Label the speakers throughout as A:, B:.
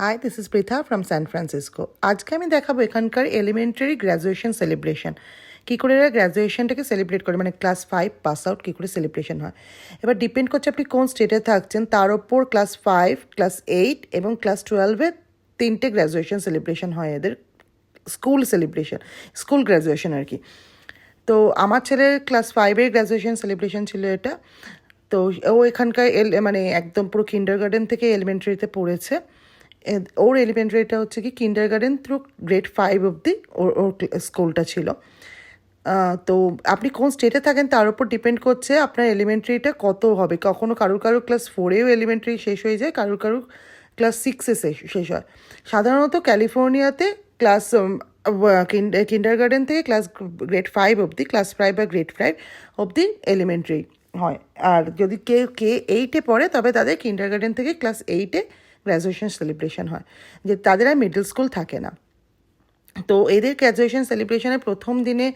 A: Hi this is Pritha from San Francisco আজকে আমি দেখাবো এখানকার এলিমেন্টারি গ্র্যাজুয়েশন সেলিব্রেশন কী করে এরা গ্র্যাজুয়েশনটাকে সেলিব্রেট করে? মানে ক্লাস ফাইভ পাস আউট কী করে সেলিব্রেশন হয়? এবার ডিপেন্ড করছে আপনি কোন স্টেটে থাকছেন। তার ওপর ক্লাস ফাইভ ক্লাস এইট এবং ক্লাস টুয়েলভে তিনটে গ্র্যাজুয়েশন সেলিব্রেশন হয় এদের। স্কুল সেলিব্রেশন স্কুল গ্র্যাজুয়েশন আর কি। তো আমার ছেলের ক্লাস ফাইভের গ্র্যাজুয়েশন সেলিব্রেশন ছিল এটা। তো ও এখানকার এল মানে একদম পুরো কিন্ডার গার্ডেন থেকে এলিমেন্টারিতে পড়েছে। ওর এলিমেন্টারিটা হচ্ছে কি kindergarten through grade five অবধি ওর ওর স্কুলটা ছিল। তো আপনি কোন স্টেটে থাকেন তার উপর ডিপেন্ড করছে আপনার এলিমেন্টারিটা কত হবে। কখনো কারুর কারুর ক্লাস ফোরেও এলিমেন্টারি শেষ হয়ে যায়, কারুর কারুর ক্লাস সিক্সে শেষ শেষ হয়। সাধারণত ক্যালিফোর্নিয়াতে ক্লাস কিন্ডার গার্ডেন থেকে ক্লাস গ্রেড ফাইভ অবধি ক্লাস ফাইভ বা গ্রেড ফাইভ অবধি এলিমেন্টারি হয়। আর যদি কে কে এইটে পড়ে, তবে তাদের কিন্ডার গার্ডেন থেকে ক্লাস এইটে গ্র্যাজুয়েশন সেলিব্রেশন হয়, যে তাদের আর মিডল স্কুল থাকে না। তো এদের গ্র্যাজুয়েশন সেলিব্রেশনের প্রথম দিনে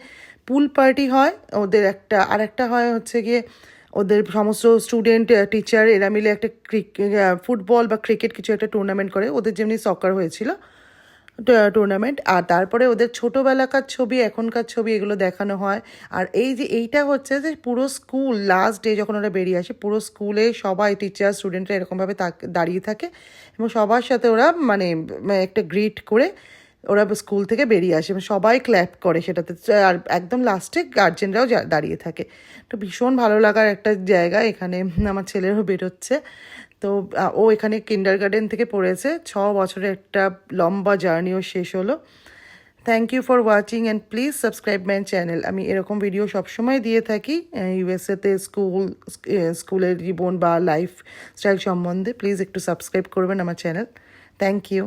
A: পুল পার্টি হয়, ওদের একটা আর একটা হয় হচ্ছে গিয়ে ওদের সমস্ত স্টুডেন্ট টিচার এরা মিলে একটা ফুটবল বা ক্রিকেট কিছু একটা টুর্নামেন্ট করে, ওদের যেমনি সকার হয়েছিল টুর্নামেন্ট আর তারপরে ওদের ছোটোবেলাকার ছবি, এখনকার ছবি এগুলো দেখানো হয়। আর এই যে এইটা হচ্ছে যে পুরো স্কুল লাস্ট ডে যখন ওরা বেরিয়ে আসে, পুরো স্কুলে সবাই টিচার স্টুডেন্টরা এরকমভাবে দাঁড়িয়ে থাকে এবং সবার সাথে ওরা মানে একটা গ্রিট করে ওরা স্কুল থেকে বেরিয়ে আসে এবং সবাই ক্ল্যাপ করে সেটাতে। আর একদম লাস্টে গার্জেনরাও দাঁড়িয়ে থাকে। তো ভীষণ ভালো লাগার একটা জায়গা এখানে, আমার ছেলেরও বেরোচ্ছে। তো ও এখানে কিন্ডার গার্ডেন থেকে পড়েছে। ছ বছরের একটা লম্বা জার্নিও শেষ হলো। Thank you for watching and please subscribe my channel আমি এরকম ভিডিও সবসময় দিয়ে থাকি ইউএসএতে স্কুল স্কুলের জীবন বা লাইফ স্টাইল সম্বন্ধে। প্লিজ একটু সাবস্ক্রাইব করবেন আমার চ্যানেল থ্যাংক ইউ